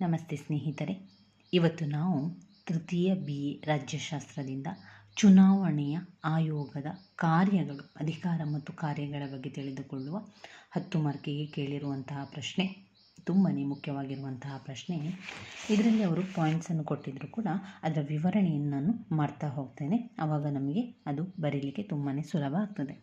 ನಮಸ್ತೆ ಸ್ನೇಹಿತರೆ. ಇವತ್ತು ನಾವು ತೃತೀಯ ಬಿ ಎ ರಾಜ್ಯಶಾಸ್ತ್ರದಿಂದ ಚುನಾವಣೆಯ ಆಯೋಗದ ಕಾರ್ಯಗಳು, ಅಧಿಕಾರ ಮತ್ತು ಕಾರ್ಯಗಳ ಬಗ್ಗೆ ತಿಳಿದುಕೊಳ್ಳುವ ಹತ್ತು ಮಾರ್ಕಿಗೆ ಕೇಳಿರುವಂತಹ ಪ್ರಶ್ನೆ. ತುಂಬಾ ಮುಖ್ಯವಾಗಿರುವಂತಹ ಪ್ರಶ್ನೆ. ಇದರಲ್ಲಿ ಅವರು ಪಾಯಿಂಟ್ಸನ್ನು ಕೊಟ್ಟಿದ್ದರೂ ಕೂಡ ಅದರ ವಿವರಣೆಯನ್ನು ನಾನು ಮಾಡ್ತಾ ಹೋಗ್ತೇನೆ. ಆವಾಗ ನಮಗೆ ಅದು ಬರೀಲಿಕ್ಕೆ ತುಂಬಾ ಸುಲಭ ಆಗ್ತದೆ.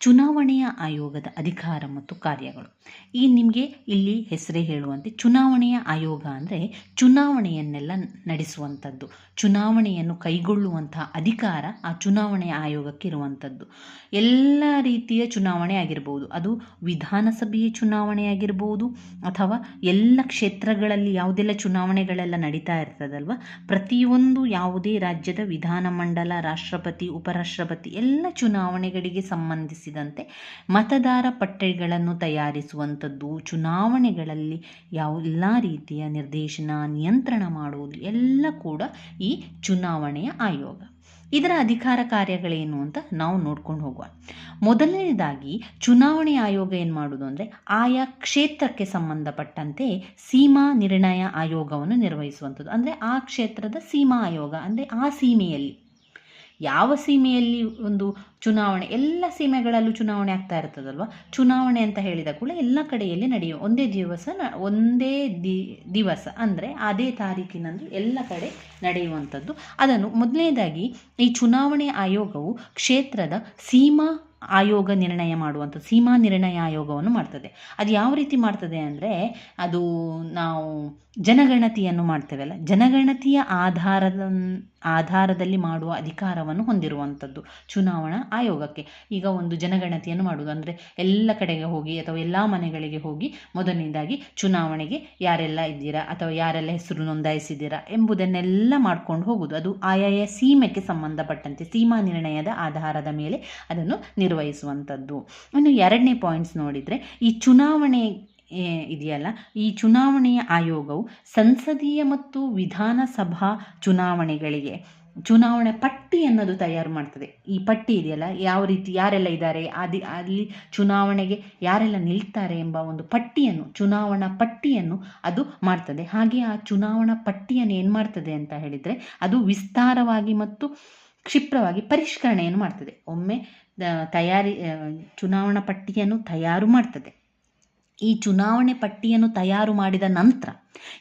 ಚುನಾವಣೆಯ ಆಯೋಗದ ಅಧಿಕಾರ ಮತ್ತು ಕಾರ್ಯಗಳು. ಈ ನಿಮಗೆ ಇಲ್ಲಿ ಹೆಸರೇ ಹೇಳುವಂತೆ ಚುನಾವಣೆಯ ಆಯೋಗ ಅಂದರೆ ಚುನಾವಣೆಯನ್ನೆಲ್ಲ ನಡೆಸುವಂಥದ್ದು ಚುನಾವಣೆಯನ್ನು ಕೈಗೊಳ್ಳುವಂತಹ ಅಧಿಕಾರ ಆ ಚುನಾವಣೆಯ ಆಯೋಗಕ್ಕೆ ಇರುವಂಥದ್ದು ಎಲ್ಲ ರೀತಿಯ ಚುನಾವಣೆ ಆಗಿರ್ಬೋದು. ಅದು ವಿಧಾನಸಭೆಯ ಚುನಾವಣೆ ಆಗಿರ್ಬೋದು ಅಥವಾ ಎಲ್ಲ ಕ್ಷೇತ್ರಗಳಲ್ಲಿ ಯಾವುದೆಲ್ಲ ಚುನಾವಣೆಗಳೆಲ್ಲ ನಡೀತಾ ಇರ್ತದಲ್ವ? ಪ್ರತಿಯೊಂದು ಯಾವುದೇ ರಾಜ್ಯದ ವಿಧಾನಮಂಡಲ, ರಾಷ್ಟ್ರಪತಿ, ಉಪರಾಷ್ಟ್ರಪತಿ ಎಲ್ಲ ಚುನಾವಣೆಗಳಿಗೆ ಸಂಬಂಧಿಸಿದಂತೆ ಮತದಾರ ಪಟ್ಟಿಗಳನ್ನು ತಯಾರಿಸುವಂಥದ್ದು, ಚುನಾವಣೆಗಳಲ್ಲಿ ಯಾವ ಎಲ್ಲ ರೀತಿಯ ನಿರ್ದೇಶನ, ನಿಯಂತ್ರಣ ಮಾಡುವುದು ಎಲ್ಲ ಕೂಡ ಈ ಚುನಾವಣೆಯ ಆಯೋಗ. ಇದರ ಅಧಿಕಾರ ಕಾರ್ಯಗಳೇನು ಅಂತ ನಾವು ನೋಡ್ಕೊಂಡು ಹೋಗುವ. ಮೊದಲನೇದಾಗಿ ಚುನಾವಣೆ ಆಯೋಗ ಏನು ಮಾಡೋದು ಅಂದರೆ ಆಯಾ ಕ್ಷೇತ್ರಕ್ಕೆ ಸಂಬಂಧಪಟ್ಟಂತೆ ಸೀಮಾ ನಿರ್ಣಯ ಆಯೋಗವನ್ನು ನಿರ್ವಹಿಸುವಂಥದ್ದು ಅಂದರೆ ಆ ಕ್ಷೇತ್ರದ ಸೀಮಾ ಆಯೋಗ, ಅಂದರೆ ಆ ಸೀಮೆಯಲ್ಲಿ. ಯಾವ ಸೀಮೆಯಲ್ಲಿ ಒಂದು ಚುನಾವಣೆ, ಎಲ್ಲ ಸೀಮೆಗಳಲ್ಲೂ ಚುನಾವಣೆ ಆಗ್ತಾ ಇರ್ತದಲ್ವ? ಚುನಾವಣೆ ಅಂತ ಹೇಳಿದ ಕೂಡ ಎಲ್ಲ ಕಡೆಯಲ್ಲಿ ನಡೆಯುವ ಒಂದೇ ದಿವಸ ಒಂದೇ ದಿ, ದಿವಸ ಅಂದರೆ ಅದೇ ತಾರೀಕಿನಂದು ಎಲ್ಲ ಕಡೆ ನಡೆಯುವಂಥದ್ದು. ಅದನ್ನು ಮೊದಲನೇದಾಗಿ ಈ ಚುನಾವಣೆ ಆಯೋಗವು ಕ್ಷೇತ್ರದ ಸೀಮಾ ಆಯೋಗ ನಿರ್ಣಯ ಮಾಡುವಂಥ ಸೀಮಾ ನಿರ್ಣಯ ಆಯೋಗವನ್ನು ಮಾಡ್ತದೆ. ಅದು ಯಾವ ರೀತಿ ಮಾಡ್ತದೆ ಅಂದರೆ ಅದು ನಾವು ಜನಗಣತಿಯನ್ನು ಮಾಡ್ತೇವಲ್ಲ, ಜನಗಣತಿಯ ಆಧಾರದ ಆಧಾರದಲ್ಲಿ ಮಾಡುವ ಅಧಿಕಾರವನ್ನು ಹೊಂದಿರುವಂಥದ್ದು ಚುನಾವಣಾ ಆಯೋಗಕ್ಕೆ. ಈಗ ಒಂದು ಜನಗಣತಿಯನ್ನು ಮಾಡುವುದು ಅಂದರೆ ಎಲ್ಲ ಕಡೆಗೆ ಹೋಗಿ ಅಥವಾ ಎಲ್ಲ ಮನೆಗಳಿಗೆ ಹೋಗಿ ಮೊದಲನೇದಾಗಿ ಚುನಾವಣೆಗೆ ಯಾರೆಲ್ಲ ಇದ್ದೀರಾ ಅಥವಾ ಯಾರೆಲ್ಲ ಹೆಸರು ನೋಂದಾಯಿಸಿದ್ದೀರಾ ಎಂಬುದನ್ನೆಲ್ಲ ಮಾಡ್ಕೊಂಡು ಹೋಗುವುದು. ಅದು ಆಯಾಯ ಸೀಮೆಗೆ ಸಂಬಂಧಪಟ್ಟಂತೆ ಸೀಮಾ ನಿರ್ಣಯದ ಆಧಾರದ ಮೇಲೆ ಅದನ್ನು ನಿರ್ವಹಿಸುವಂಥದ್ದು. ಇನ್ನು ಎರಡನೇ ಪಾಯಿಂಟ್ಸ್ ನೋಡಿದರೆ ಈ ಚುನಾವಣೆ ಇದೆಯಲ್ಲ? ಈ ಚುನಾವಣೆಯ ಆಯೋಗವು ಸಂಸದೀಯ ಮತ್ತು ವಿಧಾನಸಭಾ ಚುನಾವಣೆಗಳಿಗೆ ಚುನಾವಣೆ ಪಟ್ಟಿ ಅನ್ನೋದು ತಯಾರು ಮಾಡ್ತದೆ. ಈ ಪಟ್ಟಿ ಇದೆಯಲ್ಲ? ಯಾವ ರೀತಿ, ಯಾರೆಲ್ಲ ಇದ್ದಾರೆ? ಅದಿ ಅಲ್ಲಿ ಚುನಾವಣೆಗೆ ಯಾರೆಲ್ಲ ನಿಲ್ತಾರೆ ಎಂಬ ಒಂದು ಪಟ್ಟಿಯನ್ನು, ಚುನಾವಣಾ ಪಟ್ಟಿಯನ್ನು ಅದು ಮಾಡ್ತದೆ. ಹಾಗೆ ಆ ಚುನಾವಣಾ ಪಟ್ಟಿಯನ್ನು ಏನು ಮಾಡ್ತದೆ ಅಂತ ಹೇಳಿದರೆ ಅದು ವಿಸ್ತಾರವಾಗಿ ಮತ್ತು ಕ್ಷಿಪ್ರವಾಗಿ ಪರಿಷ್ಕರಣೆಯನ್ನು ಮಾಡ್ತದೆ. ಒಮ್ಮೆ ತಯಾರಿ ಚುನಾವಣಾ ಪಟ್ಟಿಯನ್ನು ತಯಾರು ಮಾಡ್ತದೆ. ಈ ಚುನಾವಣೆ ಪಟ್ಟಿಯನ್ನು ತಯಾರು ಮಾಡಿದ ನಂತರ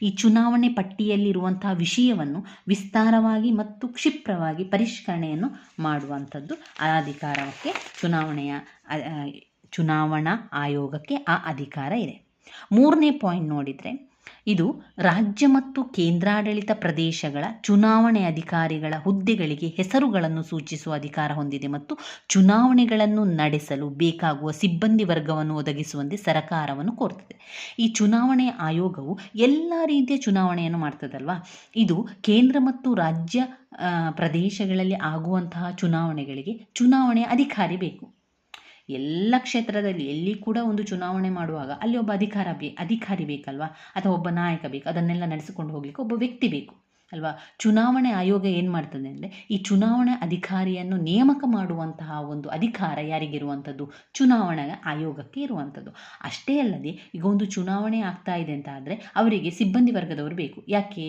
ಈ ಚುನಾವಣೆ ಪಟ್ಟಿಯಲ್ಲಿರುವಂತಹ ವಿಷಯವನ್ನು ವಿಸ್ತಾರವಾಗಿ ಮತ್ತು ಕ್ಷಿಪ್ರವಾಗಿ ಪರಿಷ್ಕರಣೆಯನ್ನು ಮಾಡುವಂಥದ್ದು ಆ ಅಧಿಕಾರಕ್ಕೆ ಚುನಾವಣೆಯ ಚುನಾವಣಾ ಆಯೋಗಕ್ಕೆ ಆ ಅಧಿಕಾರ ಇದೆ. ಮೂರನೇ ಪಾಯಿಂಟ್ ನೋಡಿದರೆ ಇದು ರಾಜ್ಯ ಮತ್ತು ಕೇಂದ್ರಾಡಳಿತ ಪ್ರದೇಶಗಳ ಚುನಾವಣೆ ಅಧಿಕಾರಿಗಳ ಹುದ್ದೆಗಳಿಗೆ ಹೆಸರುಗಳನ್ನು ಸೂಚಿಸುವ ಅಧಿಕಾರ ಹೊಂದಿದೆ ಮತ್ತು ಚುನಾವಣೆಗಳನ್ನು ನಡೆಸಲು ಬೇಕಾಗುವ ಸಿಬ್ಬಂದಿ ವರ್ಗವನ್ನು ಒದಗಿಸುವಂತೆ ಸರಕಾರವನ್ನು ಕೋರ್ತದೆ. ಈ ಚುನಾವಣೆ ಆಯೋಗವು ಎಲ್ಲ ರೀತಿಯ ಚುನಾವಣೆಯನ್ನು ಮಾಡ್ತದಲ್ವಾ? ಇದು ಕೇಂದ್ರ ಮತ್ತು ರಾಜ್ಯ ಪ್ರದೇಶಗಳಲ್ಲಿ ಆಗುವಂತಹ ಚುನಾವಣೆಗಳಿಗೆ ಚುನಾವಣೆ ಅಧಿಕಾರಿ ಬೇಕು. ಎಲ್ಲ ಕ್ಷೇತ್ರದಲ್ಲಿ ಎಲ್ಲಿ ಕೂಡ ಒಂದು ಚುನಾವಣೆ ಮಾಡುವಾಗ ಅಲ್ಲಿ ಒಬ್ಬ ಅಧಿಕಾರ ಬೇ, ಅಧಿಕಾರಿ ಬೇಕಲ್ವಾ? ಅಥವಾ ಒಬ್ಬ ನಾಯಕ ಬೇಕು, ಅದನ್ನೆಲ್ಲ ನಡೆಸಿಕೊಂಡು ಹೋಗಲಿಕ್ಕೆ ಒಬ್ಬ ವ್ಯಕ್ತಿ ಬೇಕು. ಅಲ್ವಾ? ಚುನಾವಣೆ ಆಯೋಗ ಏನು ಮಾಡ್ತದೆ ಅಂದರೆ, ಈ ಚುನಾವಣೆ ಅಧಿಕಾರಿಯನ್ನು ನೇಮಕ ಮಾಡುವಂತಹ ಒಂದು ಅಧಿಕಾರ ಯಾರಿಗಿರುವಂಥದ್ದು? ಚುನಾವಣಾ ಆಯೋಗಕ್ಕೆ ಇರುವಂಥದ್ದು. ಅಷ್ಟೇ ಅಲ್ಲದೆ, ಈಗ ಒಂದು ಚುನಾವಣೆ ಆಗ್ತಾ ಇದೆ ಅಂತ ಆದರೆ, ಅವರಿಗೆ ಸಿಬ್ಬಂದಿ ವರ್ಗದವರು ಬೇಕು. ಯಾಕೆ?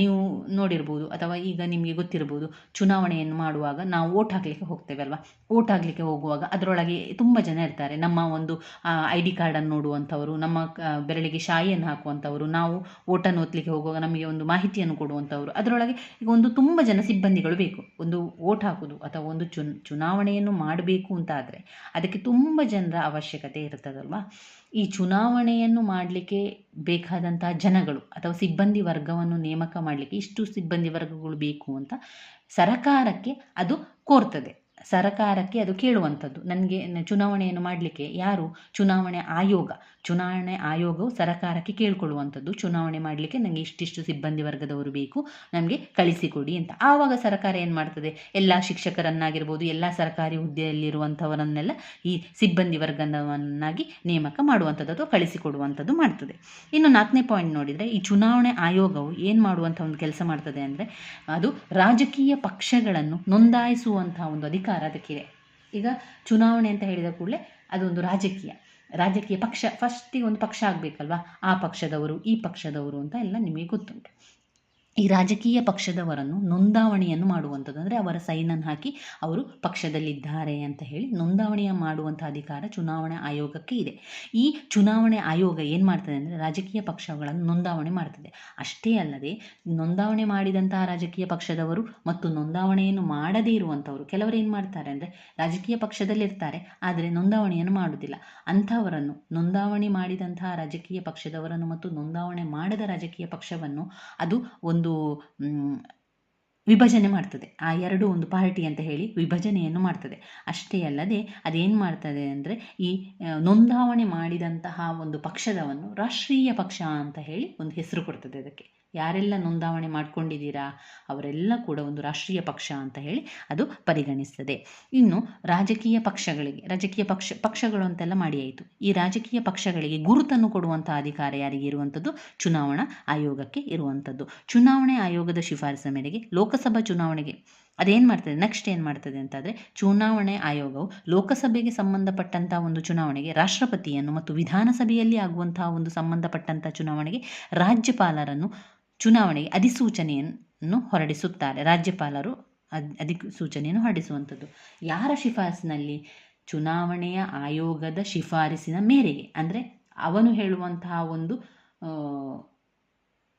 ನೀವು ನೋಡಿರ್ಬೋದು ಅಥವಾ ಈಗ ನಿಮಗೆ ಗೊತ್ತಿರ್ಬೋದು, ಚುನಾವಣೆಯನ್ನು ಮಾಡುವಾಗ ನಾವು ಓಟ್ ಹಾಕ್ಲಿಕ್ಕೆ ಹೋಗ್ತೇವೆ ಅಲ್ವಾ? ಓಟ್ ಹಾಕಲಿಕ್ಕೆ ಹೋಗುವಾಗ ಅದರೊಳಗೆ ತುಂಬ ಜನ ಇರ್ತಾರೆ. ನಮ್ಮ ಒಂದು ಐ ಡಿ ಕಾರ್ಡನ್ನು ನೋಡುವಂಥವರು, ನಮ್ಮ ಬೆರಳಿಗೆ ಶಾಯಿಯನ್ನು ಹಾಕುವಂಥವರು, ನಾವು ಓಟನ್ನು ಓದಲಿಕ್ಕೆ ಹೋಗುವಾಗ ನಮಗೆ ಒಂದು ಮಾಹಿತಿಯನ್ನು ಕೊಡುವ ಮಾಡುವಂಥವ್ರು ಅದರೊಳಗೆ ಈಗ ಒಂದು ತುಂಬ ಜನ ಸಿಬ್ಬಂದಿಗಳು ಬೇಕು. ಒಂದು ಓಟ್ ಹಾಕೋದು ಅಥವಾ ಒಂದು ಚುನ್ ಚುನಾವಣೆಯನ್ನು ಮಾಡಬೇಕು ಅಂತ ಆದರೆ ಅದಕ್ಕೆ ತುಂಬ ಜನರ ಅವಶ್ಯಕತೆ ಇರ್ತದಲ್ವಾ? ಈ ಚುನಾವಣೆಯನ್ನು ಮಾಡಲಿಕ್ಕೆ ಬೇಕಾದಂತಹ ಜನಗಳು ಅಥವಾ ಸಿಬ್ಬಂದಿ ವರ್ಗವನ್ನು ನೇಮಕ ಮಾಡಲಿಕ್ಕೆ ಇಷ್ಟು ಸಿಬ್ಬಂದಿ ವರ್ಗಗಳು ಬೇಕು ಅಂತ ಸರಕಾರಕ್ಕೆ ಅದು ಕೋರ್ತದೆ. ಸರಕಾರಕ್ಕೆ ಅದು ಕೇಳುವಂಥದ್ದು. ನನಗೆ ಚುನಾವಣೆಯನ್ನು ಮಾಡಲಿಕ್ಕೆ ಯಾರು? ಚುನಾವಣೆ ಆಯೋಗ. ಚುನಾವಣೆ ಆಯೋಗವು ಸರಕಾರಕ್ಕೆ ಕೇಳಿಕೊಳ್ಳುವಂಥದ್ದು. ಚುನಾವಣೆ ಮಾಡಲಿಕ್ಕೆ ನನಗೆ ಇಷ್ಟಿಷ್ಟು ಸಿಬ್ಬಂದಿ ವರ್ಗದವರು ಬೇಕು. ನಮಗೆ ಕಳಿಸಿಕೊಡಿ ಅಂತ. ಆವಾಗ ಸರ್ಕಾರ ಏನು ಮಾಡ್ತದೆ? ಎಲ್ಲ ಶಿಕ್ಷಕರನ್ನಾಗಿರ್ಬೋದು, ಎಲ್ಲ ಸರ್ಕಾರಿ ಹುದ್ದೆಯಲ್ಲಿರುವಂಥವರನ್ನೆಲ್ಲ ಈ ಸಿಬ್ಬಂದಿ ವರ್ಗದವನ್ನಾಗಿ ನೇಮಕ ಮಾಡುವಂಥದ್ದು ಅಥವಾ ಕಳಿಸಿಕೊಡುವಂಥದ್ದು ಮಾಡ್ತದೆ. ಇನ್ನು ನಾಲ್ಕನೇ ಪಾಯಿಂಟ್ ನೋಡಿದರೆ ಈ ಚುನಾವಣೆ ಆಯೋಗವು ಏನು ಮಾಡುವಂಥ ಒಂದು ಕೆಲಸ ಮಾಡ್ತದೆ ಅಂದರೆ ಅದು ರಾಜಕೀಯ ಪಕ್ಷಗಳನ್ನು ನೋಂದಾಯಿಸುವಂಥ ಒಂದು ಅಧಿಕಾರ ಅದಕ್ಕಿದೆ. ಈಗ ಚುನಾವಣೆ ಅಂತ ಹೇಳಿದ ಕೂಡಲೇ ಅದೊಂದು ರಾಜಕೀಯ. ರಾಜಕೀಯ ಪಕ್ಷ ಫಸ್ಟಿಗೆ ಒಂದು ಪಕ್ಷ ಆಗಬೇಕಲ್ವಾ? ಆ ಪಕ್ಷದವರು, ಈ ಪಕ್ಷದವರು ಅಂತ ಎಲ್ಲ ನಿಮಗೆ ಗೊತ್ತುಂಟು. ಈ ರಾಜಕೀಯ ಪಕ್ಷದವರನ್ನು ನೋಂದಾವಣಿಯನ್ನು ಮಾಡುವಂಥದ್ದು ಅಂದರೆ ಅವರ ಸೈನನ್ನು ಹಾಕಿ ಅವರು ಪಕ್ಷದಲ್ಲಿದ್ದಾರೆ ಅಂತ ಹೇಳಿ ನೋಂದಾವಣಿಯ ಮಾಡುವಂಥ ಅಧಿಕಾರ ಚುನಾವಣಾ ಆಯೋಗಕ್ಕೆ ಇದೆ. ಈ ಚುನಾವಣೆ ಆಯೋಗ ಏನು ಮಾಡ್ತದೆ ಅಂದರೆ ರಾಜಕೀಯ ಪಕ್ಷಗಳನ್ನು ನೋಂದಾವಣೆ ಮಾಡ್ತದೆ. ಅಷ್ಟೇ ಅಲ್ಲದೆ ನೋಂದಾವಣೆ ಮಾಡಿದಂತಹ ರಾಜಕೀಯ ಪಕ್ಷದವರು ಮತ್ತು ನೋಂದಾವಣೆಯನ್ನು ಮಾಡದೇ ಇರುವಂಥವರು ಕೆಲವರು ಏನು ಮಾಡ್ತಾರೆ ಅಂದರೆ ರಾಜಕೀಯ ಪಕ್ಷದಲ್ಲಿರ್ತಾರೆ, ಆದರೆ ನೋಂದಾವಣೆಯನ್ನು ಮಾಡುವುದಿಲ್ಲ. ಅಂಥವರನ್ನು ನೋಂದಾವಣೆ ಮಾಡಿದಂತಹ ರಾಜಕೀಯ ಪಕ್ಷದವರನ್ನು ಮತ್ತು ನೋಂದಾವಣೆ ಮಾಡದ ರಾಜಕೀಯ ಪಕ್ಷವನ್ನು ಅದು ಒಂದು ವಿಭಜನೆ ಮಾಡ್ತದೆ. ಆ ಎರಡು ಒಂದು ಪಾರ್ಟಿ ಅಂತ ಹೇಳಿ ವಿಭಜನೆಯನ್ನು ಮಾಡ್ತದೆ. ಅಷ್ಟೇ ಅಲ್ಲದೆ ಅದೇನು ಮಾಡ್ತದೆ ಅಂದರೆ ಈ ನೋಂದಾವಣೆ ಮಾಡಿದಂತಹ ಒಂದು ಪಕ್ಷದವನ್ನು ರಾಷ್ಟ್ರೀಯ ಪಕ್ಷ ಅಂತ ಹೇಳಿ ಒಂದು ಹೆಸರು ಕೊಡ್ತದೆ ಅದಕ್ಕೆ. ಯಾರೆಲ್ಲ ನೋಂದಾವಣೆ ಮಾಡ್ಕೊಂಡಿದ್ದೀರಾ, ಅವರೆಲ್ಲ ಕೂಡ ಒಂದು ರಾಷ್ಟ್ರೀಯ ಪಕ್ಷ ಅಂತ ಹೇಳಿ ಅದು ಪರಿಗಣಿಸ್ತದೆ. ಇನ್ನು ರಾಜಕೀಯ ಪಕ್ಷಗಳಿಗೆ, ರಾಜಕೀಯ ಪಕ್ಷ, ಪಕ್ಷಗಳು ಅಂತೆಲ್ಲ ಮಾಡಿ ಆಯಿತು. ಈ ರಾಜಕೀಯ ಪಕ್ಷಗಳಿಗೆ ಗುರುತನ್ನು ಕೊಡುವಂಥ ಅಧಿಕಾರ ಯಾರಿಗೆ ಇರುವಂಥದ್ದು? ಚುನಾವಣಾ ಆಯೋಗಕ್ಕೆ ಇರುವಂಥದ್ದು. ಚುನಾವಣೆ ಆಯೋಗದ ಶಿಫಾರಸಿನ ಮೇರೆಗೆ ಲೋಕಸಭಾ ಚುನಾವಣೆಗೆ. ಅದೇನು ಮಾಡ್ತದೆ? ನೆಕ್ಸ್ಟ್ ಏನು ಮಾಡ್ತದೆ ಅಂತಂದರೆ, ಚುನಾವಣೆ ಆಯೋಗವು ಲೋಕಸಭೆಗೆ ಸಂಬಂಧಪಟ್ಟಂಥ ಒಂದು ಚುನಾವಣೆಗೆ ರಾಷ್ಟ್ರಪತಿಯನ್ನು ಮತ್ತು ವಿಧಾನಸಭೆಯಲ್ಲಿ ಆಗುವಂತಹ ಒಂದು ಸಂಬಂಧಪಟ್ಟಂಥ ಚುನಾವಣೆಗೆ ರಾಜ್ಯಪಾಲರನ್ನು ಚುನಾವಣೆಗೆ ಅಧಿಸೂಚನೆಯನ್ನು ಹೊರಡಿಸುತ್ತಾರೆ. ರಾಜ್ಯಪಾಲರು ಅಧಿಸೂಚನೆಯನ್ನು ಹೊರಡಿಸುವಂಥದ್ದು. ಯಾರ ಶಿಫಾರಸಿನಲ್ಲಿ ಚುನಾವಣೆಯ ಆಯೋಗದ ಶಿಫಾರಸಿನ ಮೇರೆಗೆ. ಅಂದರೆ ಅವನು ಹೇಳುವಂತಹ ಒಂದು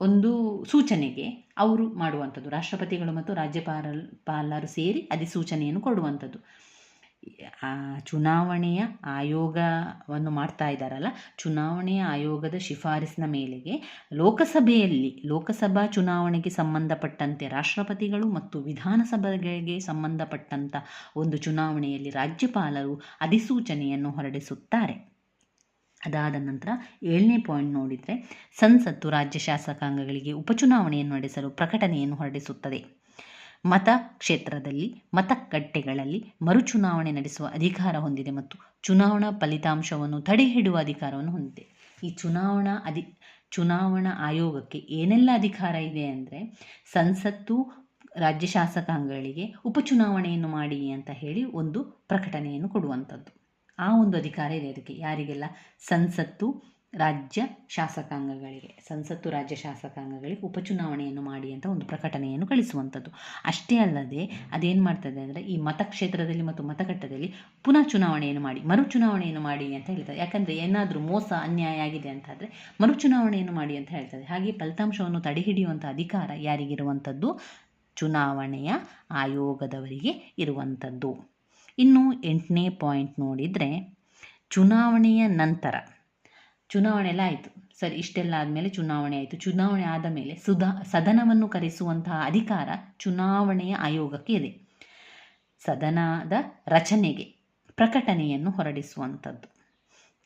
ಒಂದು ಸೂಚನೆಗೆ ಅವರು ಮಾಡುವಂಥದ್ದು. ರಾಷ್ಟ್ರಪತಿಗಳು ಮತ್ತು ರಾಜ್ಯಪಾಲ, ಪಾಲರು ಸೇರಿ ಅಧಿಸೂಚನೆಯನ್ನು ಕೊಡುವಂಥದ್ದು. ಚುನಾವಣೆಯ ಆಯೋಗವನ್ನು ಮಾಡ್ತಾ ಇದ್ದಾರಲ್ಲ, ಚುನಾವಣೆಯ ಆಯೋಗದ ಶಿಫಾರಸಿನ ಮೇಲೆಗೆ ಲೋಕಸಭೆಯಲ್ಲಿ, ಲೋಕಸಭಾ ಚುನಾವಣೆಗೆ ಸಂಬಂಧಪಟ್ಟಂತೆ ರಾಷ್ಟ್ರಪತಿಗಳು ಮತ್ತು ವಿಧಾನಸಭೆಗಳಿಗೆ ಸಂಬಂಧಪಟ್ಟಂಥ ಒಂದು ಚುನಾವಣೆಯಲ್ಲಿ ರಾಜ್ಯಪಾಲರು ಅಧಿಸೂಚನೆಯನ್ನು ಹೊರಡಿಸುತ್ತಾರೆ. ಅದಾದ ನಂತರ ಏಳನೇ ಪಾಯಿಂಟ್ ನೋಡಿದರೆ ಸಂಸತ್ತು ರಾಜ್ಯ ಶಾಸಕಾಂಗಗಳಿಗೆ ಉಪಚುನಾವಣೆಯನ್ನು ನಡೆಸಲು ಪ್ರಕಟಣೆಯನ್ನು ಹೊರಡಿಸುತ್ತದೆ. ಮತ ಕ್ಷೇತ್ರದಲ್ಲಿ ಮತಗಟ್ಟೆಗಳಲ್ಲಿ ಮರುಚುನಾವಣೆ ನಡೆಸುವ ಅಧಿಕಾರ ಹೊಂದಿದೆ ಮತ್ತು ಚುನಾವಣಾ ಫಲಿತಾಂಶವನ್ನು ತಡೆಹಿಡುವ ಅಧಿಕಾರವನ್ನು ಹೊಂದಿದೆ. ಈ ಚುನಾವಣಾ ಅಧಿ, ಚುನಾವಣಾ ಆಯೋಗಕ್ಕೆ ಏನೆಲ್ಲ ಅಧಿಕಾರ ಇದೆ ಅಂದರೆ, ಸಂಸತ್ತು, ರಾಜ್ಯ ಶಾಸಕಾಂಗಗಳಿಗೆ ಉಪಚುನಾವಣೆಯನ್ನು ಮಾಡಿ ಅಂತ ಹೇಳಿ ಒಂದು ಪ್ರಕಟಣೆಯನ್ನು ಕೊಡುವಂಥದ್ದು. ಆ ಒಂದು ಅಧಿಕಾರ ಇದೆ. ಅದಕ್ಕೆ ಯಾರಿಗೆಲ್ಲ ಸಂಸತ್ತು ರಾಜ್ಯ ಶಾಸಕಾಂಗಗಳಿಗೆ, ಸಂಸತ್ತು ರಾಜ್ಯ ಶಾಸಕಾಂಗಗಳಿಗೆ ಉಪಚುನಾವಣೆಯನ್ನು ಮಾಡಿ ಅಂತ ಒಂದು ಪ್ರಕಟಣೆಯನ್ನು ಕಳಿಸುವಂಥದ್ದು. ಅಷ್ಟೇ ಅಲ್ಲದೆ ಅದೇನು ಮಾಡ್ತದೆ ಅಂದರೆ ಈ ಮತಕ್ಷೇತ್ರದಲ್ಲಿ ಮತ್ತು ಮತಗಟ್ಟದಲ್ಲಿ ಪುನಃ ಚುನಾವಣೆಯನ್ನು ಮಾಡಿ ಮರು ಚುನಾವಣೆಯನ್ನು ಮಾಡಿ ಅಂತ ಹೇಳ್ತಾರೆ ಯಾಕಂದರೆ ಏನಾದರೂ ಮೋಸ, ಅನ್ಯಾಯ ಆಗಿದೆ ಅಂತಾದರೆ ಮರು ಚುನಾವಣೆಯನ್ನು ಮಾಡಿ ಅಂತ ಹೇಳ್ತದೆ. ಹಾಗೆ ಫಲಿತಾಂಶವನ್ನು ತಡೆಹಿಡಿಯುವಂಥ ಅಧಿಕಾರ ಯಾರಿಗಿರುವಂಥದ್ದು? ಚುನಾವಣೆಯ ಆಯೋಗದವರಿಗೆ ಇರುವಂಥದ್ದು. ಇನ್ನು ಎಂಟನೇ ಪಾಯಿಂಟ್ ನೋಡಿದರೆ, ಚುನಾವಣೆಯ ನಂತರ ಚುನಾವಣೆ ಎಲ್ಲ ಆಯಿತು. ಸರಿ, ಇಷ್ಟೆಲ್ಲ ಆದಮೇಲೆ ಚುನಾವಣೆ ಆಯಿತು. ಚುನಾವಣೆ ಆದ ಮೇಲೆ ಸುಧಾ, ಸದನವನ್ನು ಕರೆಸುವಂತಹ ಅಧಿಕಾರ ಚುನಾವಣೆಯ ಆಯೋಗಕ್ಕೆ ಇದೆ. ಸದನದ ರಚನೆಗೆ ಪ್ರಕಟಣೆಯನ್ನು ಹೊರಡಿಸುವಂಥದ್ದು.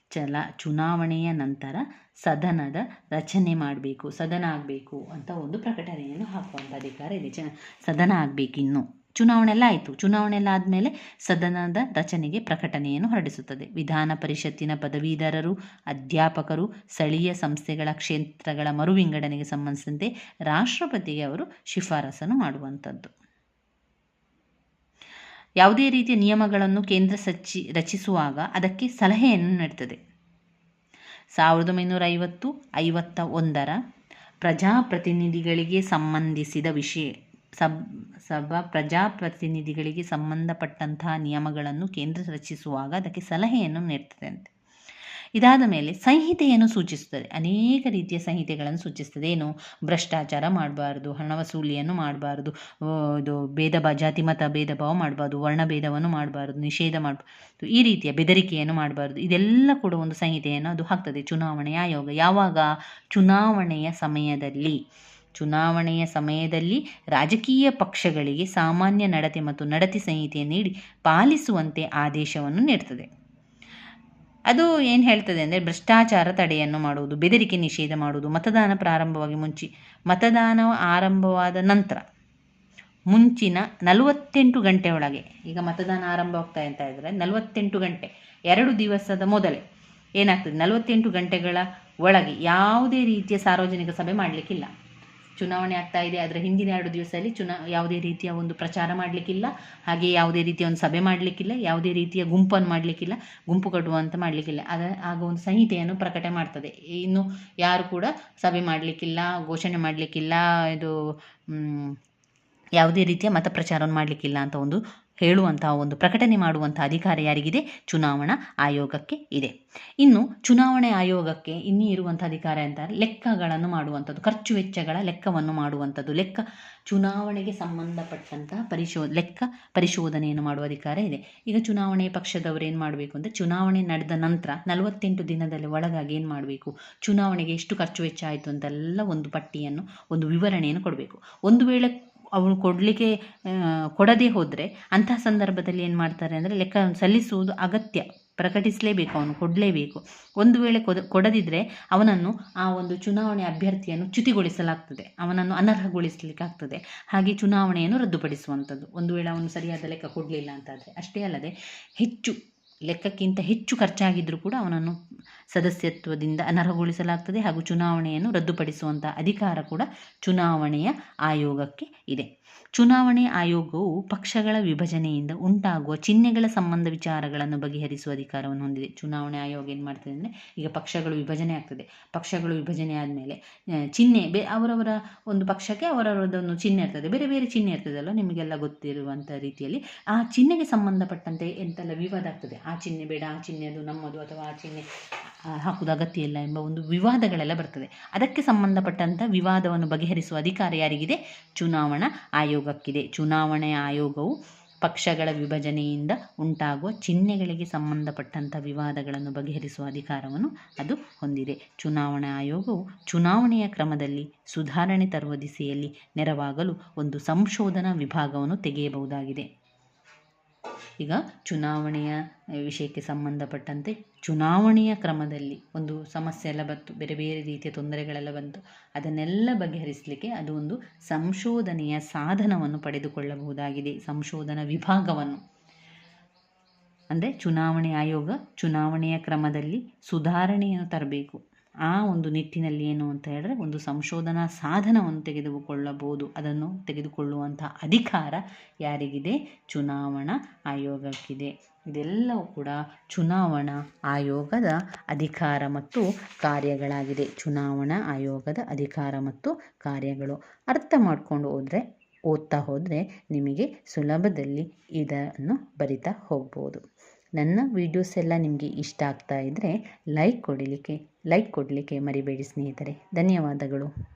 ಚಲ, ಚುನಾವಣೆಯ ನಂತರ ಸದನದ ರಚನೆ ಮಾಡಬೇಕು, ಸದನ ಆಗಬೇಕು ಅಂತ ಒಂದು ಪ್ರಕಟಣೆಯನ್ನು ಹಾಕುವಂಥ ಅಧಿಕಾರ ಇದೆ. ಚ, ಸದನ ಆಗಬೇಕಿನ್ನು. ಚುನಾವಣೆ ಎಲ್ಲ ಆಯಿತು. ಚುನಾವಣೆ ಎಲ್ಲ ಆದಮೇಲೆ ಸದನದ ರಚನೆಗೆ ಪ್ರಕಟಣೆಯನ್ನು ಹೊರಡಿಸುತ್ತದೆ. ವಿಧಾನ ಪರಿಷತ್ತಿನ ಪದವೀಧರರು, ಅಧ್ಯಾಪಕರು, ಸ್ಥಳೀಯ ಸಂಸ್ಥೆಗಳ ಕ್ಷೇತ್ರಗಳ ಮರು ವಿಂಗಡಣೆಗೆ ಸಂಬಂಧಿಸಿದಂತೆ ರಾಷ್ಟ್ರಪತಿಗೆ ಅವರು ಶಿಫಾರಸನ್ನು ಮಾಡುವಂಥದ್ದು. ಯಾವುದೇ ರೀತಿಯ ನಿಯಮಗಳನ್ನು ಕೇಂದ್ರ ಸಚಿ, ರಚಿಸುವಾಗ ಅದಕ್ಕೆ ಸಲಹೆಯನ್ನು ನೀಡುತ್ತದೆ. ಸಾವಿರದ ಒಂಬೈನೂರ ಐವತ್ತು, ಐವತ್ತ ಒಂದರ ಪ್ರಜಾಪ್ರತಿನಿಧಿಗಳಿಗೆ ಸಂಬಂಧಿಸಿದ ವಿಷಯ, ಸಬ್ ಸಭಾ ಪ್ರಜಾಪ್ರತಿನಿಧಿಗಳಿಗೆ ಸಂಬಂಧಪಟ್ಟಂತಹ ನಿಯಮಗಳನ್ನು ಕೇಂದ್ರ ರಚಿಸುವಾಗ ಅದಕ್ಕೆ ಸಲಹೆಯನ್ನು ನೀಡ್ತದೆ ಅಂತೆ ಇದಾದ ಮೇಲೆ ಸಂಹಿತೆಯನ್ನು ಸೂಚಿಸುತ್ತದೆ. ಅನೇಕ ರೀತಿಯ ಸಂಹಿತೆಗಳನ್ನು ಸೂಚಿಸ್ತದೆ ಏನು? ಭ್ರಷ್ಟಾಚಾರ ಮಾಡಬಾರ್ದು, ಹಣ ವಸೂಲಿಯನ್ನು ಮಾಡಬಾರ್ದು ಇದು ಭೇದ ಜಾತಿ ಮತ ಭೇದ ಭಾವ ಮಾಡಬಾರ್ದು ವರ್ಣಭೇದವನ್ನು ಮಾಡಬಾರ್ದು, ನಿಷೇಧ ಮಾಡಬಾರ್ದು, ಈ ರೀತಿಯ ಬೆದರಿಕೆಯನ್ನು ಮಾಡಬಾರ್ದು. ಇದೆಲ್ಲ ಕೂಡ ಒಂದು ಸಂಹಿತೆಯನ್ನು ಅದು ಹಾಕ್ತದೆ. ಚುನಾವಣೆಯ ಆಯೋಗ ಯಾವಾಗ? ಚುನಾವಣೆಯ ಸಮಯದಲ್ಲಿ. ಚುನಾವಣೆಯ ಸಮಯದಲ್ಲಿ ರಾಜಕೀಯ ಪಕ್ಷಗಳಿಗೆ ಸಾಮಾನ್ಯ ನಡತೆ ಮತ್ತು ನಡತೆ ಸಂಹಿತೆ ನೀಡಿ ಪಾಲಿಸುವಂತೆ ಆದೇಶವನ್ನು ನೀಡ್ತದೆ. ಅದು ಏನು ಹೇಳ್ತದೆ ಅಂದರೆ ಭ್ರಷ್ಟಾಚಾರ ತಡೆಯನ್ನು ಮಾಡುವುದು, ಬೆದರಿಕೆ ನಿಷೇಧ ಮಾಡುವುದು, ಮತದಾನ ಪ್ರಾರಂಭವಾಗಿ ಮುಂಚೆ, ಮತದಾನ ಆರಂಭವಾದ ನಂತರ ಮುಂಚಿನ ನಲವತ್ತೆಂಟು ಗಂಟೆ ಒಳಗೆ, ಈಗ ಮತದಾನ ಆರಂಭ ಆಗ್ತಾ ಅಂತ ಇದ್ದರೆ ನಲವತ್ತೆಂಟು ಗಂಟೆ, ಎರಡು ದಿವಸದ ಮೊದಲೇ ಏನಾಗ್ತದೆ? ನಲವತ್ತೆಂಟು ಗಂಟೆಗಳ ಒಳಗೆ ಯಾವುದೇ ರೀತಿಯ ಸಾರ್ವಜನಿಕ ಸಭೆ ಮಾಡಲಿಕ್ಕಿಲ್ಲ. ಚುನಾವಣೆ ಆಗ್ತಾ ಇದೆ ಅದರ ಹಿಂದಿನ ಎರಡು ದಿವಸದಲ್ಲಿ ಚುನಾ, ಯಾವುದೇ ರೀತಿಯ ಒಂದು ಪ್ರಚಾರ ಮಾಡಲಿಕ್ಕಿಲ್ಲ. ಹಾಗೆ ಯಾವುದೇ ರೀತಿಯ ಒಂದು ಸಭೆ ಮಾಡಲಿಕ್ಕಿಲ್ಲ, ಯಾವುದೇ ರೀತಿಯ ಗುಂಪನ್ನು ಮಾಡಲಿಕ್ಕಿಲ್ಲ, ಗುಂಪು ಕಟ್ಟುವಂತ ಮಾಡಲಿಕ್ಕಿಲ್ಲ. ಅದ, ಆಗ ಒಂದು ಸಂಹಿತೆಯನ್ನು ಪ್ರಕಟ ಮಾಡ್ತದೆ. ಇನ್ನು ಯಾರು ಕೂಡ ಸಭೆ ಮಾಡಲಿಕ್ಕಿಲ್ಲ, ಘೋಷಣೆ ಮಾಡಲಿಕ್ಕಿಲ್ಲ, ಇದು ಯಾವುದೇ ರೀತಿಯ ಮತ ಪ್ರಚಾರವನ್ನು ಮಾಡಲಿಕ್ಕಿಲ್ಲ ಅಂತ ಒಂದು ಹೇಳುವಂತಹ ಒಂದು ಪ್ರಕಟಣೆ ಮಾಡುವಂಥ ಅಧಿಕಾರ ಯಾರಿಗಿದೆ? ಚುನಾವಣಾ ಆಯೋಗಕ್ಕೆ ಇದೆ. ಇನ್ನು ಚುನಾವಣೆ ಆಯೋಗಕ್ಕೆ ಇನ್ನೂ ಇರುವಂಥ ಅಧಿಕಾರ ಎಂದರೆ ಲೆಕ್ಕಗಳನ್ನು ಮಾಡುವಂಥದ್ದು, ಖರ್ಚು ವೆಚ್ಚಗಳ ಲೆಕ್ಕವನ್ನು ಮಾಡುವಂಥದ್ದು. ಲೆಕ್ಕ ಚುನಾವಣೆಗೆ ಸಂಬಂಧಪಟ್ಟಂತಹ ಪರಿಶೋ, ಲೆಕ್ಕ ಪರಿಶೋಧನೆಯನ್ನು ಮಾಡುವ ಅಧಿಕಾರ ಇದೆ. ಈಗ ಚುನಾವಣೆ ಪಕ್ಷದವರು ಏನು ಮಾಡಬೇಕು ಅಂದರೆ ಚುನಾವಣೆ ನಡೆದ ನಂತರ ನಲವತ್ತೆಂಟು ದಿನದಲ್ಲಿ ಒಳಗಾಗಿ ಏನು ಮಾಡಬೇಕು? ಚುನಾವಣೆಗೆ ಎಷ್ಟು ಖರ್ಚು ವೆಚ್ಚ ಆಯಿತು ಅಂತೆಲ್ಲ ಒಂದು ಪಟ್ಟಿಯನ್ನು, ಒಂದು ವಿವರಣೆಯನ್ನು ಕೊಡಬೇಕು. ಒಂದು ವೇಳೆ ಅವಳು ಕೊಡಲಿಕ್ಕೆ ಕೊಡದೇ ಹೋದರೆ ಅಂತಹ ಸಂದರ್ಭದಲ್ಲಿ ಏನು ಮಾಡ್ತಾರೆ ಅಂದರೆ ಲೆಕ್ಕ ಸಲ್ಲಿಸುವುದು ಅಗತ್ಯ. ಪ್ರಕಟಿಸಲೇಬೇಕು, ಅವನು ಕೊಡಲೇಬೇಕು. ಒಂದು ವೇಳೆ ಕೊದ ಕೊಡದಿದ್ದರೆ ಅವನನ್ನು ಆ ಒಂದು ಚುನಾವಣೆ ಅಭ್ಯರ್ಥಿಯನ್ನು ಚ್ಯುತಿಗೊಳಿಸಲಾಗ್ತದೆ. ಅವನನ್ನು ಅನರ್ಹಗೊಳಿಸಲಿಕ್ಕಾಗ್ತದೆ. ಹಾಗೆ ಚುನಾವಣೆಯನ್ನು ರದ್ದುಪಡಿಸುವಂಥದ್ದು. ಒಂದು ವೇಳೆ ಅವನು ಸರಿಯಾದ ಲೆಕ್ಕ ಕೊಡಲಿಲ್ಲ ಅಂತಾದರೆ ಅಷ್ಟೇ ಅಲ್ಲದೆ ಹೆಚ್ಚು ಲೆಕ್ಕಕ್ಕಿಂತ ಹೆಚ್ಚು ಖರ್ಚಾಗಿದ್ದರೂ ಕೂಡ ಅವನನ್ನು ಸದಸ್ಯತ್ವದಿಂದ ಅನರ್ಹಗೊಳಿಸಲಾಗ್ತದೆ ಹಾಗೂ ಚುನಾವಣೆಯನ್ನು ರದ್ದುಪಡಿಸುವಂಥ ಅಧಿಕಾರ ಕೂಡ ಚುನಾವಣೆಯ ಆಯೋಗಕ್ಕೆ ಇದೆ. ಚುನಾವಣೆ ಆಯೋಗವು ಪಕ್ಷಗಳ ವಿಭಜನೆಯಿಂದ ಉಂಟಾಗುವ ಚಿಹ್ನೆಗಳ ಸಂಬಂಧ ವಿಚಾರಗಳನ್ನು ಬಗೆಹರಿಸುವ ಅಧಿಕಾರವನ್ನು ಹೊಂದಿದೆ. ಚುನಾವಣೆ ಆಯೋಗ ಏನು ಮಾಡ್ತದೆ ಅಂದರೆ ಈಗ ಪಕ್ಷಗಳು ವಿಭಜನೆ ಆಗ್ತದೆ. ಪಕ್ಷಗಳು ವಿಭಜನೆ ಆದಮೇಲೆ ಚಿಹ್ನೆ ಬೇ, ಅವರವರ ಒಂದು ಪಕ್ಷಕ್ಕೆ ಅವರವರದೊಂದು ಚಿಹ್ನೆ ಇರ್ತದೆ. ಬೇರೆ ಬೇರೆ ಚಿಹ್ನೆ ಇರ್ತದಲ್ಲ ನಿಮಗೆಲ್ಲ ಗೊತ್ತಿರುವಂಥ ರೀತಿಯಲ್ಲಿ. ಆ ಚಿಹ್ನೆಗೆ ಸಂಬಂಧಪಟ್ಟಂತೆ ಎಂತೆಲ್ಲ ವಿವಾದ ಆಗ್ತದೆ. ಆ ಚಿಹ್ನೆ ಬೇಡ, ಆ ಚಿಹ್ನೆ ಅದು ನಮ್ಮದು ಅಥವಾ ಆ ಚಿಹ್ನೆ ಹಾಕುವುದು ಅಗತ್ಯ ಇಲ್ಲ ಎಂಬ ಒಂದು ವಿವಾದಗಳೆಲ್ಲ ಬರ್ತದೆ. ಅದಕ್ಕೆ ಸಂಬಂಧಪಟ್ಟಂಥ ವಿವಾದವನ್ನು ಬಗೆಹರಿಸುವ ಅಧಿಕಾರ ಯಾರಿಗಿದೆ? ಚುನಾವಣಾ ಆಯೋಗಕ್ಕಿದೆ ಚುನಾವಣೆ ಆಯೋಗವು ಪಕ್ಷಗಳ ವಿಭಜನೆಯಿಂದ ಉಂಟಾಗುವ ಚಿಹ್ನೆಗಳಿಗೆ ಸಂಬಂಧಪಟ್ಟಂಥ ವಿವಾದಗಳನ್ನು ಬಗೆಹರಿಸುವ ಅಧಿಕಾರವನ್ನು ಅದು ಹೊಂದಿದೆ. ಚುನಾವಣಾ ಆಯೋಗವು ಚುನಾವಣೆಯ ಕ್ರಮದಲ್ಲಿ ಸುಧಾರಣೆ ತರುವ ದಿಸೆಯಲ್ಲಿ ನೆರವಾಗಲು ಒಂದು ಸಂಶೋಧನಾ ವಿಭಾಗವನ್ನು ತೆಗೆಯಬಹುದಾಗಿದೆ. ಈಗ ಚುನಾವಣೆಯ ವಿಷಯಕ್ಕೆ ಸಂಬಂಧಪಟ್ಟಂತೆ ಚುನಾವಣೆಯ ಕ್ರಮದಲ್ಲಿ ಒಂದು ಸಮಸ್ಯೆ ಎಲ್ಲ ಬಂತು. ಬೇರೆ ಬೇರೆ ರೀತಿಯ ತೊಂದರೆಗಳೆಲ್ಲ ಬಂತು. ಅದನ್ನೆಲ್ಲ ಬಗೆಹರಿಸಲಿಕ್ಕೆ ಅದು ಒಂದು ಸಂಶೋಧನೆಯ ಸಾಧನವನ್ನು ಪಡೆದುಕೊಳ್ಳಬಹುದಾಗಿದೆ. ಸಂಶೋಧನಾ ವಿಭಾಗವನ್ನು. ಅಂದರೆ ಚುನಾವಣೆ ಆಯೋಗ ಚುನಾವಣೆಯ ಕ್ರಮದಲ್ಲಿ ಸುಧಾರಣೆಯನ್ನು ತರಬೇಕು. ಆ ಒಂದು ನಿಟ್ಟಿನಲ್ಲಿ ಏನು ಅಂತ ಹೇಳಿದ್ರೆ ಒಂದು ಸಂಶೋಧನಾ ಸಾಧನವನ್ನು ತೆಗೆದುಕೊಳ್ಳಬಹುದು. ಅದನ್ನು ತೆಗೆದುಕೊಳ್ಳುವಂಥ ಅಧಿಕಾರ ಯಾರಿಗಿದೆ? ಚುನಾವಣಾ ಆಯೋಗಕ್ಕಿದೆ. ಇದೆಲ್ಲವೂ ಕೂಡ ಚುನಾವಣಾ ಆಯೋಗದ ಅಧಿಕಾರ ಮತ್ತು ಕಾರ್ಯಗಳಾಗಿದೆ. ಚುನಾವಣಾ ಆಯೋಗದ ಅಧಿಕಾರ ಮತ್ತು ಕಾರ್ಯಗಳು. ಅರ್ಥ ಮಾಡ್ಕೊಂಡು ಹೋದರೆ, ಓದ್ತಾ ಹೋದರೆ ನಿಮಗೆ ಸುಲಭದಲ್ಲಿ ಇದನ್ನು ಬರಿತಾ ಹೋಗ್ಬೋದು. ನನ್ನ ವೀಡಿಯೋಸ್ ಎಲ್ಲ ನಿಮಗೆ ಇಷ್ಟ ಆಗ್ತಾ ಇದ್ದರೆ ಲೈಕ್ ಕೊಡಲಿಕ್ಕೆ ಲೈಕ್ ಕೊಡಲಿಕ್ಕೆ ಮರಿಬೇಡಿ ಸ್ನೇಹಿತರೆ. ಧನ್ಯವಾದಗಳು.